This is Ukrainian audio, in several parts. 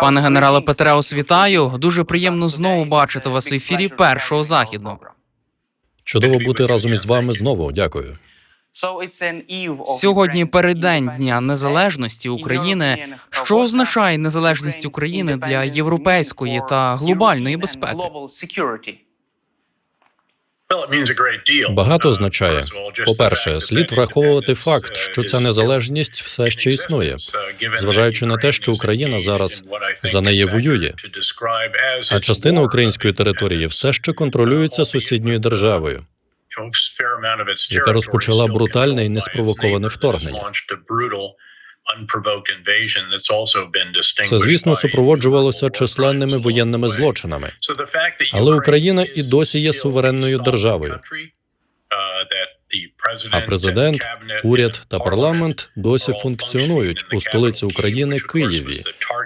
Пане генерале Петреус, вітаю. Дуже приємно знову бачити вас в ефірі першого західного. Чудово бути разом із вами знову. Дякую. Сьогодні переддень Дня Незалежності України. Що означає незалежність України для європейської та глобальної безпеки? Багато означає. По-перше, слід враховувати факт, що ця незалежність все ще існує, зважаючи на те, що Україна зараз за неї воює. А частина української території все ще контролюється сусідньою державою. яка розпочала брутальне і неспровоковане вторгнення. Це, звісно, супроводжувалося численними воєнними злочинами. Але Україна і досі є суверенною державою. А президент, уряд та парламент досі функціонують у столиці України Києві,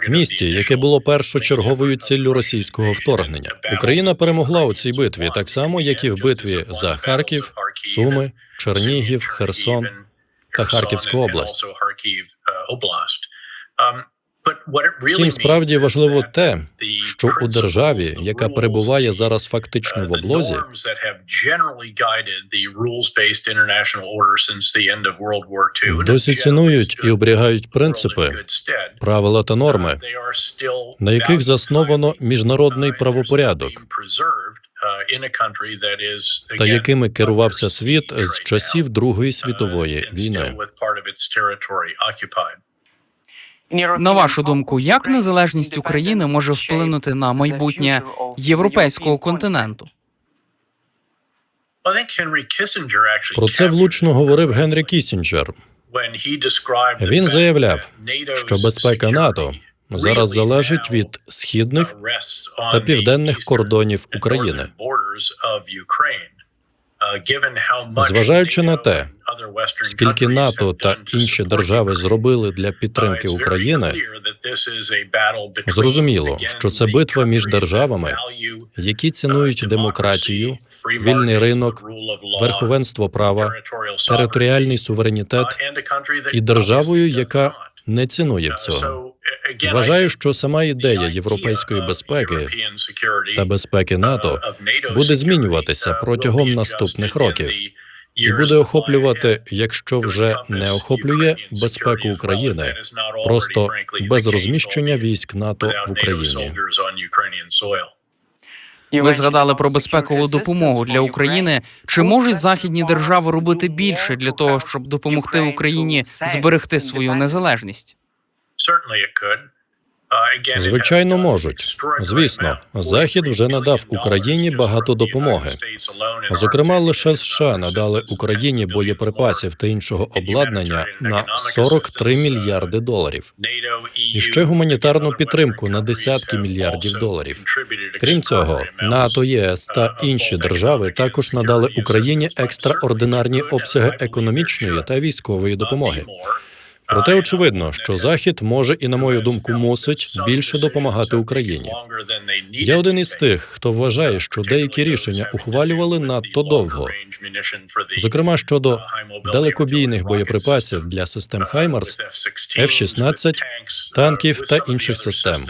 місті, яке було першочерговою ціллю російського вторгнення. Україна перемогла у цій битві, так само як і в битві за Харків, Суми, Чернігів, Херсон та Харківську область. Втім, справді важливо те, що у державі, яка перебуває зараз фактично в облозі, досі цінують і оберігають принципи, правила та норми, на яких засновано міжнародний правопорядок, та якими керувався світ з часів Другої світової війни. На вашу думку, як незалежність України може вплинути на майбутнє європейського континенту? Про це влучно говорив Генрі Кісінджер. Він заявляв, що безпека НАТО зараз залежить від східних та південних кордонів України. Зважаючи на те, Скільки НАТО та інші держави зробили для підтримки України, зрозуміло, що це битва між державами, які цінують демократію, вільний ринок, верховенство права, територіальний суверенітет і державою, яка не цінує цього. Вважаю, що сама ідея європейської безпеки та безпеки НАТО буде змінюватися протягом наступних років і буде охоплювати, якщо вже не охоплює безпеку України, просто без розміщення військ НАТО в Україні. Ви згадали про безпекову допомогу для України. Чи можуть західні держави робити більше для того, щоб допомогти Україні зберегти свою незалежність? Звичайно, можуть. Звісно, Захід вже надав Україні багато допомоги. Зокрема, лише США надали Україні боєприпасів та іншого обладнання на 43 мільярди доларів. І ще гуманітарну підтримку на десятки мільярдів доларів. Крім цього, НАТО, ЄС та інші держави також надали Україні екстраординарні обсяги економічної та військової допомоги. Проте очевидно, що Захід може і, на мою думку, мусить більше допомагати Україні. Я один із тих, хто вважає, що деякі рішення ухвалювали надто довго. Зокрема, щодо далекобійних боєприпасів для систем Хаймарс, F-16, танків та інших систем.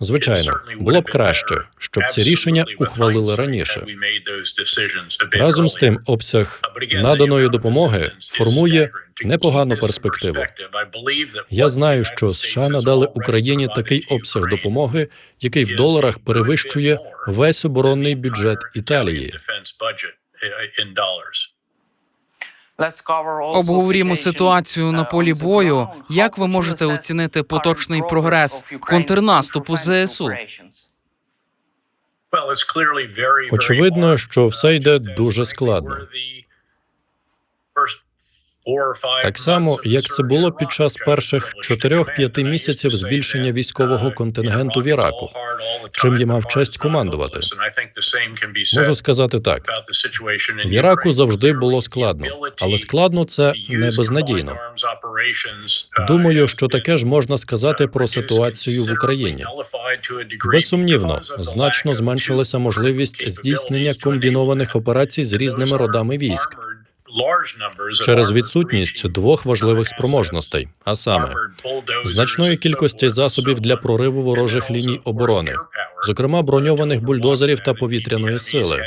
Звичайно, було б краще, щоб ці рішення ухвалили раніше. Разом з тим, обсяг наданої допомоги формує непогану перспективу. Я знаю, що США надали Україні такий обсяг допомоги, який в доларах перевищує весь оборонний бюджет Італії. Обговорімо ситуацію на полі бою. Як ви можете оцінити поточний прогрес контрнаступу ЗСУ? Очевидно, що все йде дуже складно. Так само, як це було під час перших 4-5 місяців збільшення військового контингенту в Іраку, чим я мав честь командувати. Можу сказати так: в Іраку завжди було складно, але складно це не безнадійно. Думаю, що таке ж можна сказати про ситуацію в Україні. Безсумнівно, значно зменшилася можливість здійснення комбінованих операцій з різними родами військ. Через відсутність двох важливих спроможностей, а саме значної кількості засобів для прориву ворожих ліній оборони, зокрема броньованих бульдозерів та повітряної сили.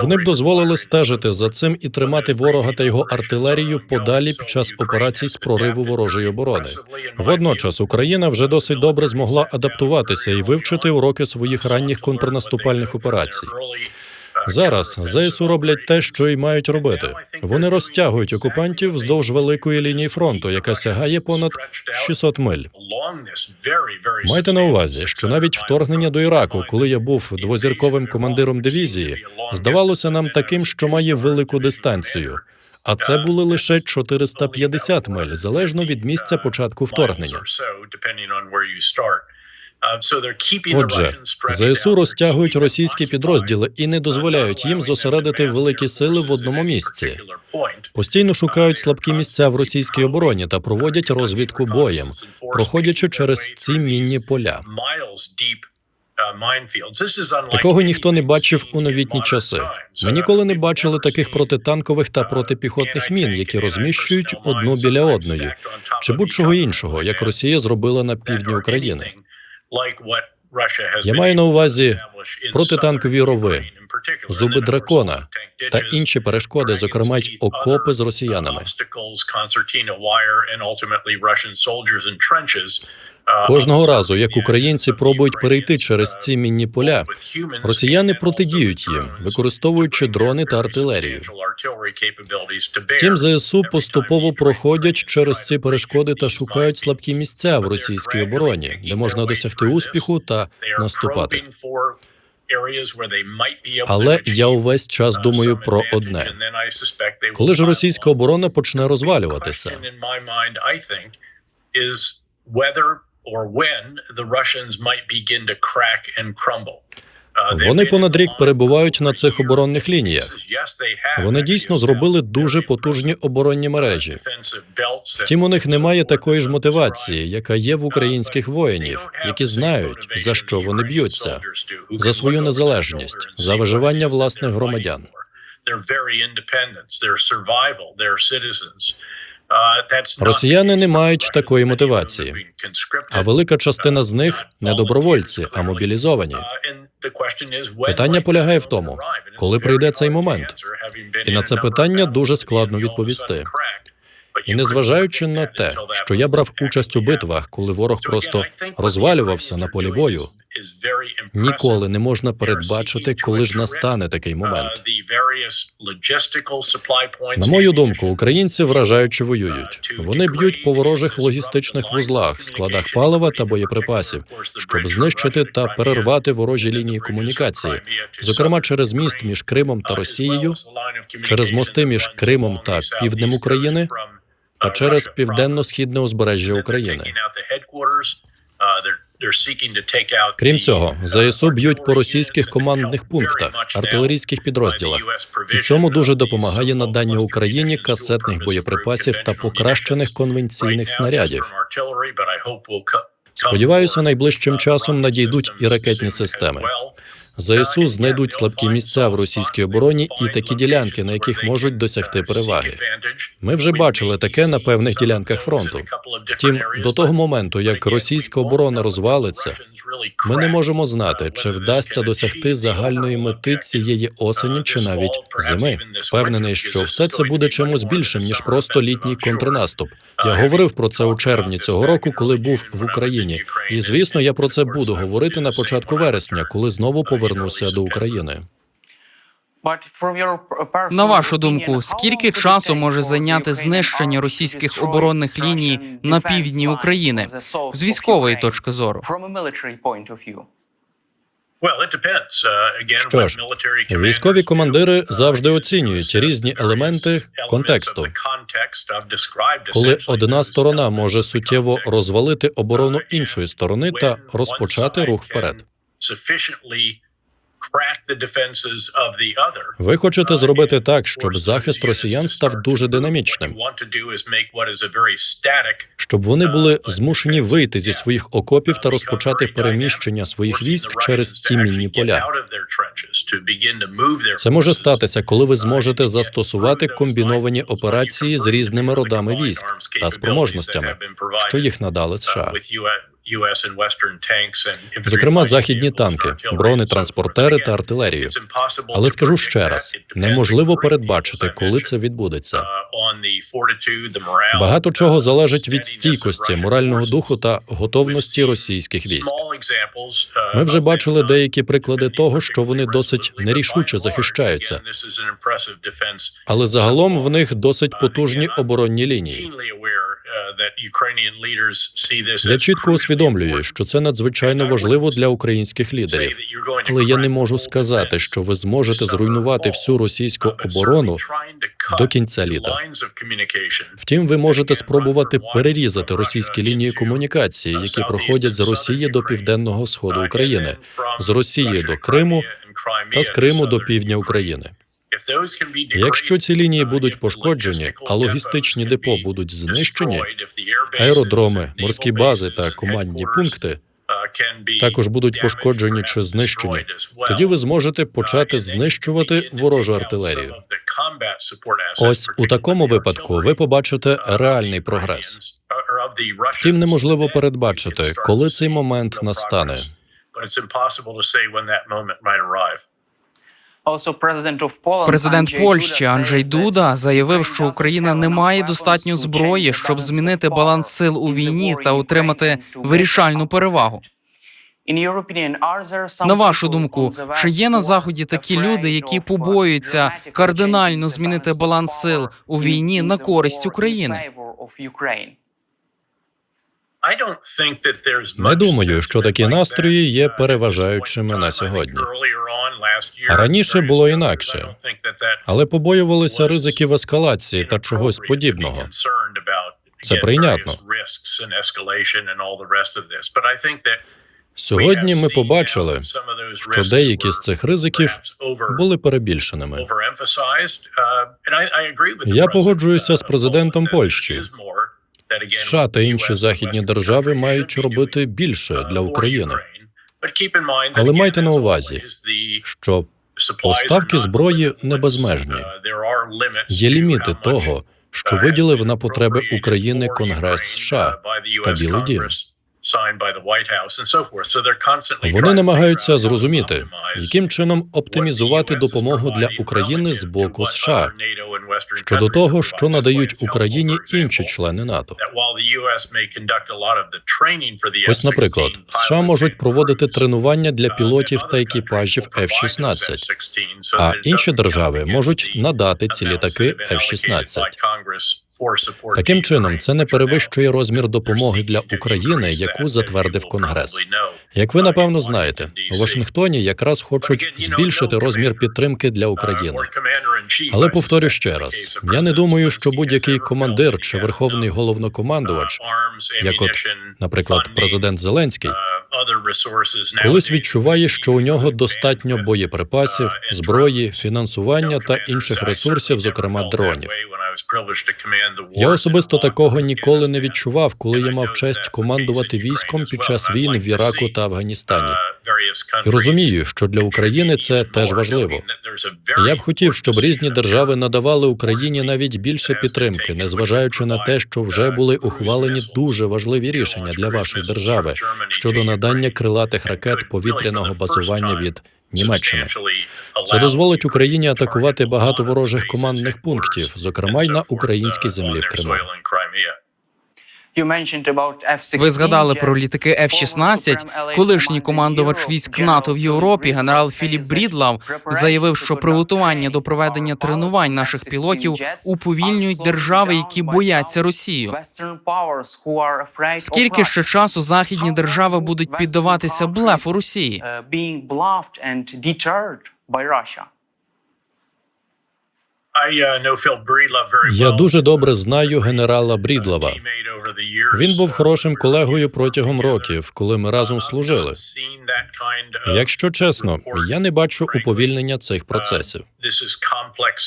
Вони б дозволили стежити за цим і тримати ворога та його артилерію подалі під час операцій з прориву ворожої оборони. Водночас Україна вже досить добре змогла адаптуватися і вивчити уроки своїх ранніх контрнаступальних операцій. Зараз ЗСУ роблять те, що й мають робити. Вони розтягують окупантів вздовж великої лінії фронту, яка сягає понад 600 миль. Майте на увазі, що навіть вторгнення до Іраку, коли я був двозірковим командиром дивізії, здавалося нам таким, що має велику дистанцію. А це були лише 450 миль, залежно від місця початку вторгнення. Отже, ЗСУ розтягують російські підрозділи і не дозволяють їм зосередити великі сили в одному місці. Постійно шукають слабкі місця в російській обороні та проводять розвідку боєм, проходячи через ці мінні поля. Такого ніхто не бачив у новітні часи. Ми ніколи не бачили таких протитанкових та протипіхотних мін, які розміщують одну біля одної, чи будь-чого іншого, як Росія зробила на півдні України. Я маю на увазі протитанкові рови, зуби дракона та інші перешкоди, зокрема й окопи з росіянами. Кожного разу, як українці пробують перейти через ці мінні поля, росіяни протидіють їм, використовуючи дрони та артилерію. Втім, ЗСУ поступово проходять через ці перешкоди та шукають слабкі місця в російській обороні, де можна досягти успіху та наступати. Але я увесь час думаю про одне: коли ж російська оборона почне розвалюватися? Вони понад рік перебувають на цих оборонних лініях. Вони дійсно зробили дуже потужні оборонні мережі. Втім, у них немає такої ж мотивації, яка є в українських воїнів, які знають за що вони б'ються за свою незалежність, за виживання власних громадян. Росіяни не мають такої мотивації, А велика частина з них не добровольці, а мобілізовані. Питання полягає в тому, коли прийде цей момент. І на це питання дуже складно відповісти. І незважаючи на те, що я брав участь у битвах, коли ворог просто розвалювався на полі бою, ніколи не можна передбачити, коли ж настане такий момент. На мою думку, українці вражаючи воюють. Вони б'ють по ворожих логістичних вузлах, складах палива та боєприпасів, щоб знищити та перервати ворожі лінії комунікації, зокрема через міст між Кримом та Росією, через мости між Кримом та півднем України, а через південно-східне узбережжя України. Крім цього, ЗСУ б'ють по російських командних пунктах, артилерійських підрозділах. І цьому дуже допомагає надання Україні касетних боєприпасів та покращених конвенційних снарядів. Сподіваюся, найближчим часом надійдуть і ракетні системи. ЗСУ знайдуть слабкі місця в російській обороні і такі ділянки, на яких можуть досягти переваги. Ми вже бачили таке на певних ділянках фронту. Втім, до того моменту, як російська оборона розвалиться, ми не можемо знати, чи вдасться досягти загальної мети цієї осені чи навіть зими. Впевнений, що все це буде чимось більшим ніж просто літній контрнаступ. Я говорив про це у червні цього року, коли був в Україні. І звісно, я про це буду говорити на початку вересня, коли знову повернуся до України. На вашу думку, скільки часу може зайняти знищення російських оборонних ліній на півдні України з військової точки зору? Що ж, військові командири завжди оцінюють різні елементи контексту. Коли одна сторона може суттєво розвалити оборону іншої сторони та розпочати рух вперед. Ви хочете зробити так, щоб захист росіян став дуже динамічним, щоб вони були змушені вийти зі своїх окопів та розпочати переміщення своїх військ через ті мінні поля. Це може статися, коли ви зможете застосувати комбіновані операції з різними родами військ та спроможностями, що їх надали США. Зокрема західні танки, бронетранспортери та артилерію. Але скажу ще раз: неможливо передбачити, коли це відбудеться. Багато чого залежить від стійкості, морального духу та готовності російських військ. Ми вже бачили деякі приклади того, що вони досить нерішуче захищаються, але загалом в них досить потужні оборонні лінії. Я чітко усвідомлюю, що це надзвичайно важливо для українських лідерів. Але я не можу сказати, що ви зможете зруйнувати всю російську оборону до кінця літа. Втім, ви можете спробувати перерізати російські лінії комунікації, які проходять з Росії до південного сходу України, з Росії до Криму та з Криму до півдня України. Якщо ці лінії будуть пошкоджені, а логістичні депо будуть знищені, аеродроми, морські бази та командні пункти також будуть пошкоджені чи знищені, тоді ви зможете почати знищувати ворожу артилерію. Ось у такому випадку ви побачите реальний прогрес. Втім, неможливо передбачити, коли цей момент настане. Президент Польщі Анджей Дуда заявив, що Україна не має достатньо зброї, щоб змінити баланс сил у війні та отримати вирішальну перевагу. На вашу думку, чи є на заході такі люди, які побоюються кардинально змінити баланс сил у війні на користь України? Не думаю, що такі настрої є переважаючими на сьогодні. Раніше було інакше, але побоювалися ризиків ескалації та чогось подібного. Це прийнятно. Сьогодні ми побачили, що деякі з цих ризиків були перебільшеними. Я погоджуюся з президентом Польщі. США та інші західні держави мають робити більше для України, Але майте на увазі, що поставки зброї не безмежні. Є ліміти того, що виділив на потреби України Конгрес США та Білий Дім. Вони намагаються зрозуміти, яким чином оптимізувати допомогу для України з боку США щодо того, що надають Україні інші члени НАТО. Ось, наприклад, США можуть проводити тренування для пілотів та екіпажів F-16, а інші держави можуть надати ці літаки F-16. Таким чином, це не перевищує розмір допомоги для України, яку затвердив Конгрес. Як ви напевно знаєте, у Вашингтоні якраз хочуть збільшити розмір підтримки для України. Але повторю ще раз: я не думаю, що будь-який командир чи верховний головнокомандувач, як от, наприклад, президент Зеленський, колись відчуває, що у нього достатньо боєприпасів, зброї, фінансування та інших ресурсів, зокрема дронів. Я особисто такого ніколи не відчував, коли я мав честь командувати військом під час війн в Іраку та Афганістані. І розумію, що для України це теж важливо. Я б хотів, щоб різні держави надавали Україні навіть більше підтримки, незважаючи на те, що вже були ухвалені дуже важливі рішення для вашої держави щодо надання крилатих ракет повітряного базування від Німеччини. Це дозволить Україні атакувати багато ворожих командних пунктів, зокрема й на українській землі в Криму. Ви згадали про літаки F-16. Колишній командувач військ НАТО в Європі, генерал Філіп Брідлав, заявив, що приготування до проведення тренувань наших пілотів уповільнюють держави, які бояться Росію. Скільки ще часу західні держави будуть піддаватися блефу Росії? Я дуже добре знаю генерала Брідлова. Він був хорошим колегою протягом років, коли ми разом служили. Якщо чесно, я не бачу уповільнення цих процесів.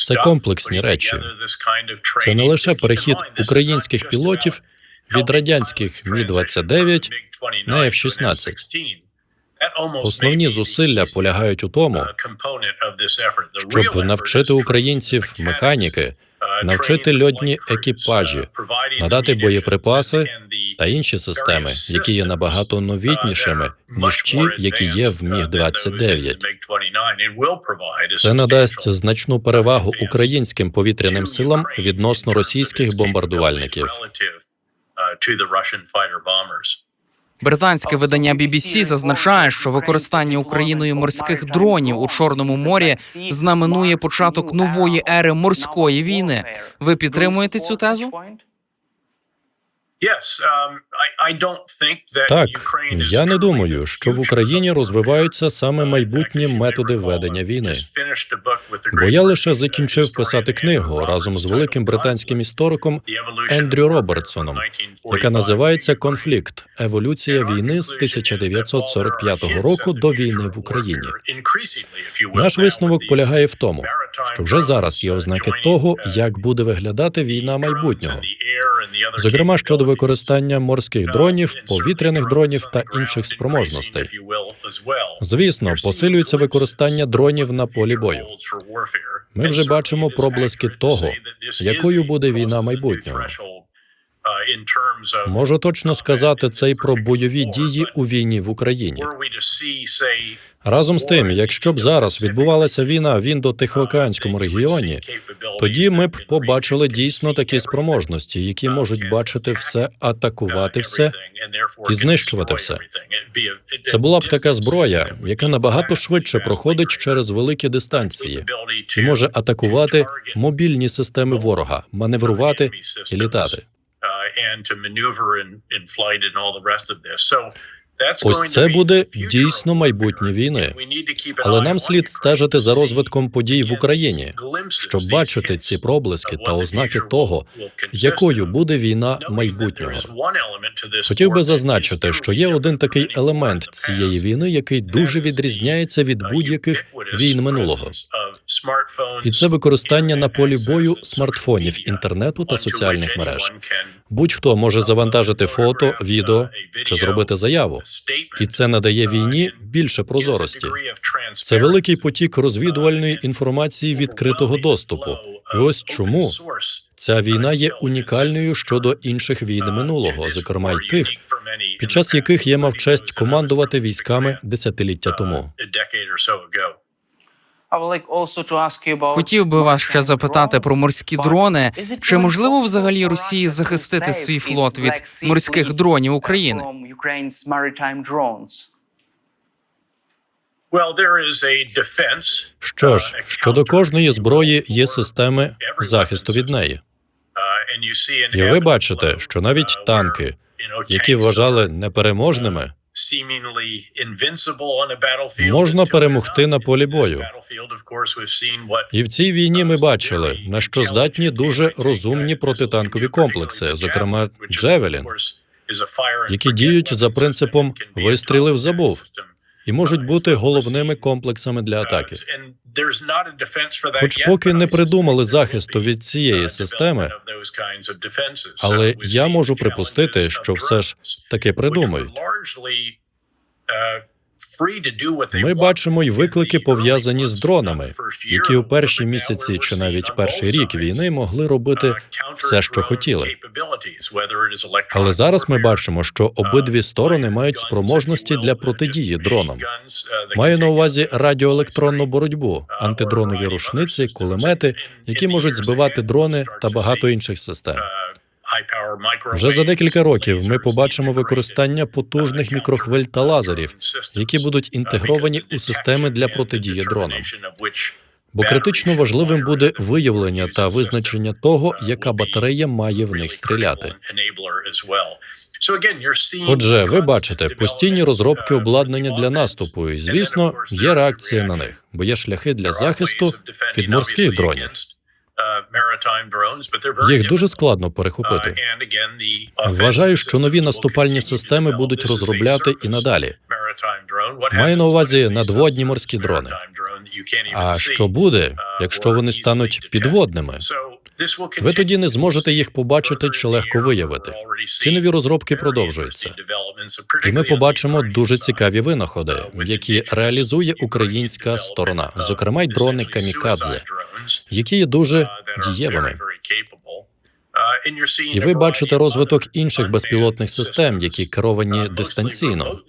Це комплексні речі. Це не лише перехід українських пілотів від радянських Мі-29 на F-16. Основні зусилля полягають у тому, щоб навчити українців механіки, навчити льотні екіпажі, надати боєприпаси та інші системи, які є набагато новітнішими ніж ті, які є в Міг 29 Це надасть значну перевагу українським повітряним силам відносно російських бомбардувальників. Британське видання BBC зазначає, що використання Україною морських дронів у Чорному морі знаменує початок нової ери морської війни. Ви підтримуєте цю тезу? Так, я не думаю, що в Україні розвиваються саме майбутні методи ведення війни. Бо я лише закінчив писати книгу разом з великим британським істориком Ендрю Робертсоном, яка називається Конфлікт еволюція війни з 1945 року до війни в Україні. Наш висновок полягає в тому, що вже зараз є ознаки того, як буде виглядати війна майбутнього, зокрема щодо використання морських дронів, повітряних дронів та інших спроможностей. Звісно, посилюється використання дронів на полі бою. Ми вже бачимо проблиски того, якою буде війна майбутнього. Можу точно сказати це й про бойові дії у війні в Україні. Разом з тим, якщо б зараз відбувалася війна в індо-тихоокеанському регіоні, тоді ми б побачили дійсно такі спроможності, які можуть бачити все, атакувати все і знищувати все. Це була б така зброя, яка набагато швидше проходить через великі дистанції і може атакувати мобільні системи ворога, маневрувати і літати. Ось це буде дійсно майбутнє війни. Але нам слід стежити за розвитком подій в Україні, щоб бачити ці проблиски та ознаки того, якою буде війна майбутнього. Хотів би зазначити, що є один такий елемент цієї війни, який дуже відрізняється від будь-яких війн минулого. І це використання на полі бою смартфонів, інтернету та соціальних мереж. Будь-хто може завантажити фото, відео чи зробити заяву, і це надає війні більше прозорості. Це великий потік розвідувальної інформації відкритого доступу. І ось чому ця війна є унікальною щодо інших війн минулого, зокрема й тих, під час яких я мав честь командувати військами десятиліття тому. Хотів би вас ще запитати про морські дрони. Чи можливо взагалі Росії захистити свій флот від морських дронів України? Що ж, щодо кожної зброї є системи захисту від неї. І ви бачите, що навіть танки, які вважали непереможними, можна перемогти на полі бою. І в цій війні ми бачили, на що здатні дуже розумні протитанкові комплекси, зокрема Джевелін, які діють за принципом вистрілив, забув і можуть бути головними комплексами для атаки. Хоч поки не придумали захисту від цієї системи, але я можу припустити, що все ж таки придумають. Ми бачимо й виклики пов'язані з дронами, які у перші місяці чи навіть перший рік війни могли робити все, що хотіли. Але зараз ми бачимо, що обидві сторони мають спроможності для протидії дронам. Маю на увазі радіоелектронну боротьбу, антидронові рушниці, кулемети, які можуть збивати дрони та багато інших систем. Вже за декілька років ми побачимо використання потужних мікрохвиль та лазерів, які будуть інтегровані у системи для протидії дронам. Бо критично важливим буде виявлення та визначення того, яка батарея має в них стріляти. Отже, ви бачите постійні розробки обладнання для наступу, і звісно, є реакція на них, бо є шляхи для захисту від морських дронів. Їх дуже складно перехопити. Вважаю, що нові наступальні системи будуть розробляти і надалі. Маю на увазі надводні морські дрони. А що буде, якщо вони стануть підводними? Ви тоді не зможете їх побачити чи легко виявити. Ці нові розробки продовжуються. І ми побачимо дуже цікаві винаходи, які реалізує українська сторона, зокрема й дрони камікадзе, які є дуже дієвими. І ви бачите розвиток інших безпілотних систем, які керовані дистанційно.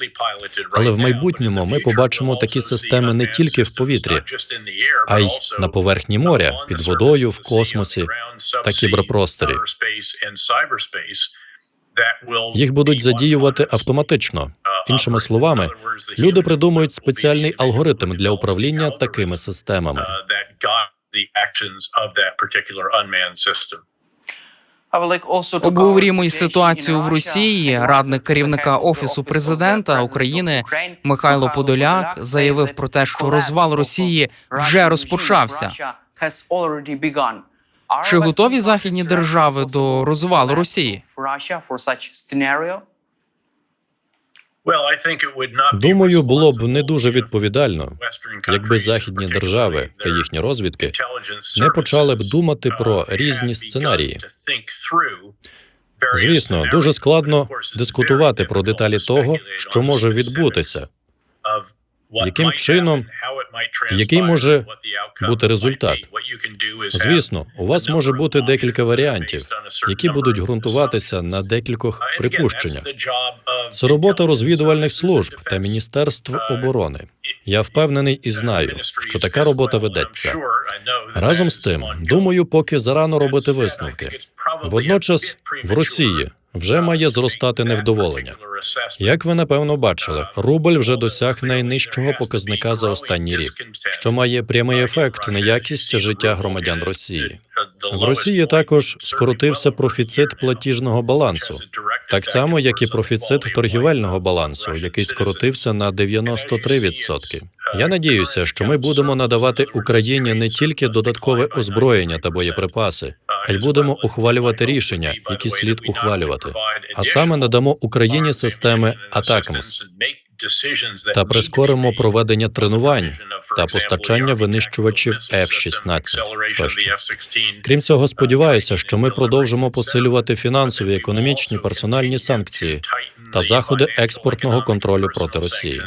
Але в майбутньому ми побачимо такі системи не тільки в повітрі, а й на поверхні моря, під водою, в космосі та кіберпросторі. Їх будуть задіювати автоматично. Іншими словами, люди придумують спеціальний алгоритм для управління такими системами. Обговорюємо й ситуацію в Росії. Радник керівника офісу президента України Михайло Подоляк заявив про те, що розвал Росії вже розпочався. Чи готові західні держави до розвалу Росії? Думаю, було б не дуже відповідально, якби західні держави та їхні розвідки не почали б думати про різні сценарії. Звісно, дуже складно дискутувати про деталі того, що може відбутися, яким чином, який може бути результат. Звісно, у вас може бути декілька варіантів, які будуть ґрунтуватися на декількох припущеннях. Це робота розвідувальних служб та міністерств оборони. Я впевнений і знаю, що така робота ведеться. Разом з тим, думаю, поки зарано робити висновки. Водночас в Росії вже має зростати невдоволення. Як ви напевно бачили, рубль вже досяг найнижчого показника за останній рік, що має прямий ефект на якість життя громадян Росії. В Росії також скоротився профіцит платіжного балансу, так само як і профіцит торгівельного балансу, який скоротився на 93%. Я надіюся, що ми будемо надавати Україні не тільки додаткове озброєння та боєприпаси, а й будемо ухвалювати рішення, які слід ухвалювати. А саме надамо Україні системи ATACMS та прискоримо проведення тренувань та постачання винищувачів F-16 тощо. Крім цього, сподіваюся, що ми продовжимо посилювати фінансові, економічні, персональні санкції та заходи експортного контролю проти Росії.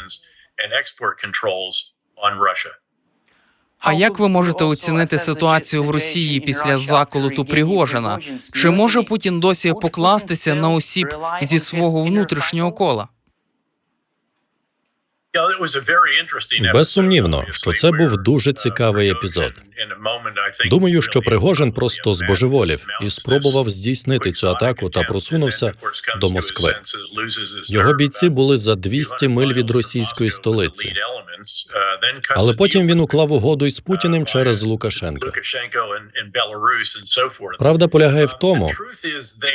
А як ви можете оцінити ситуацію в Росії після заколоту Пригожина? Чи може Путін досі покластися на осіб зі свого внутрішнього кола? Безсумнівно, що це був дуже цікавий епізод. Думаю, що Пригожин просто збожеволів і спробував здійснити цю атаку та просунувся до Москви. Його бійці були за 200 миль від російської столиці. Але потім він уклав угоду із Путіним через Лукашенка. Правда полягає в тому,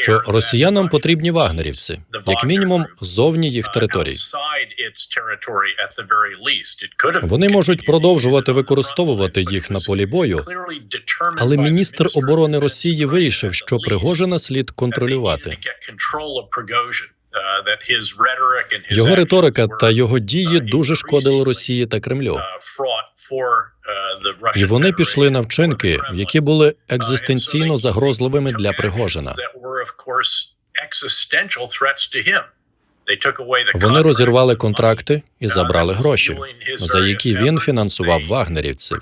що росіянам потрібні вагнерівці, як мінімум, зовні їх територій. Вони можуть продовжувати використовувати їх на полі бою, але міністр оборони Росії вирішив, що Пригожина слід контролювати. Його риторика та його дії дуже шкодили Росії та Кремлю. І вони пішли на вчинки, які були екзистенційно загрозливими для Пригожина. Вони розірвали контракти і забрали гроші, за які він фінансував вагнерівців.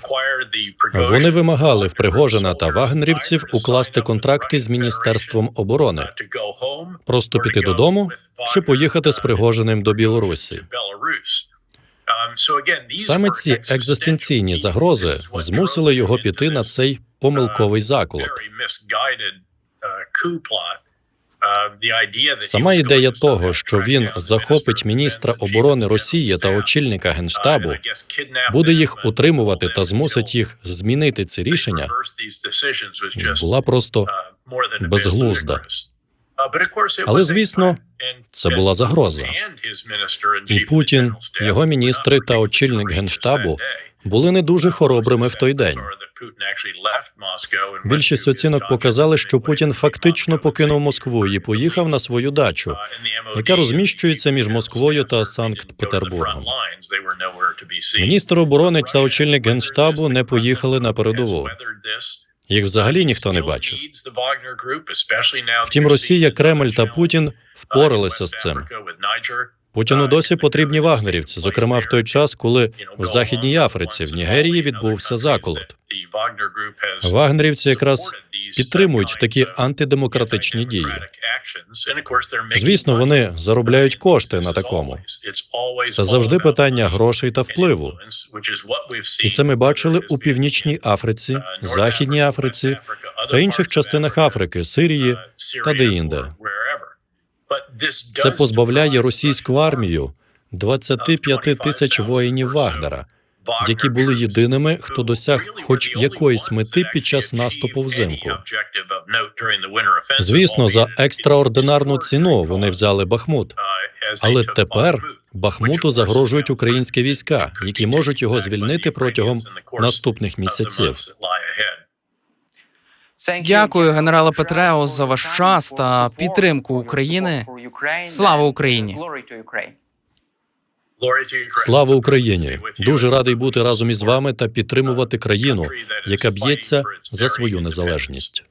Вони вимагали в Пригожина та вагнерівців укласти контракти з міністерством оборони, просто піти додому чи поїхати з Пригожиним до Білорусі. Саме ці екзистенційні загрози змусили його піти на цей помилковий заколот. Сама ідея того, що він захопить міністра оборони Росії та очільника генштабу, буде їх утримувати та змусить їх змінити ці рішення, була просто безглузда. Але звісно, це була загроза. І Путін, його міністри та очільник генштабу, були не дуже хоробрими в той день. Більшість оцінок показали, що Путін фактично покинув Москву і поїхав на свою дачу, яка розміщується між Москвою та Санкт-Петербургом. Міністр оборони та очільник генштабу не поїхали на передову. Їх взагалі ніхто не бачив. Втім, Росія, Кремль та Путін впоралися з цим. Путіну досі потрібні вагнерівці, зокрема в той час, коли в Західній Африці, в Нігерії, відбувся заколот. Вагнерівці якраз підтримують такі антидемократичні дії. Звісно, вони заробляють кошти на такому. Це завжди питання грошей та впливу. І це ми бачили у Північній Африці, Західній Африці та інших частинах Африки, Сирії та де-інде. Це позбавляє російську армію 25 тисяч воїнів Вагнера, які були єдиними, хто досяг хоч якоїсь мети під час наступу взимку. Звісно, за екстраординарну ціну вони взяли Бахмут. Але тепер Бахмуту загрожують українські війська, які можуть його звільнити протягом наступних місяців. Дякую, генерале Петрео, за ваш час та підтримку України. Слава Україні! Слава Україні! Дуже радий бути разом із вами та підтримувати країну, яка б'ється за свою незалежність.